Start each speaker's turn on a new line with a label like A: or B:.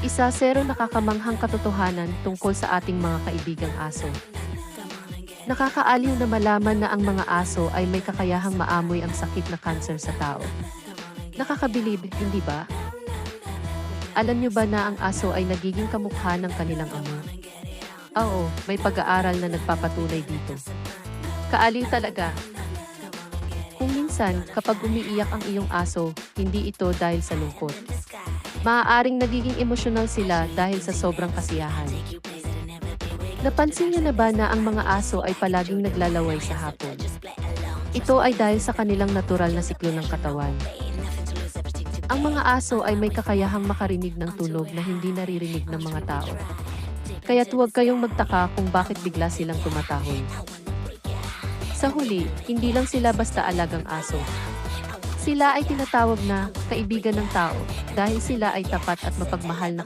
A: Isa zero nakakamanghang katotohanan tungkol sa ating mga kaibigang aso. Nakakaaliw na malaman na ang mga aso ay may kakayahang maamoy ang sakit na kanser sa tao. Nakakabilib, hindi ba? Alam niyo ba na ang aso ay nagiging kamukha ng kanilang amo? Oo, may pag-aaral na nagpapatunay dito. Kaaliw talaga. Kung minsan, kapag umiiyak ang iyong aso, hindi ito dahil sa lungkot. Maaaring nagiging emosyonal sila dahil sa sobrang kasiyahan. Napansin niyo na ba na ang mga aso ay palaging naglalaway sa hapon? Ito ay dahil sa kanilang natural na siklo ng katawan. Ang mga aso ay may kakayahang makarinig ng tunog na hindi naririnig ng mga tao. Kaya huwag kayong magtaka kung bakit bigla silang tumatahol. Sa huli, hindi lang sila basta alagang aso. Sila ay tinatawag na kaibigan ng tao dahil sila ay tapat at mapagmahal na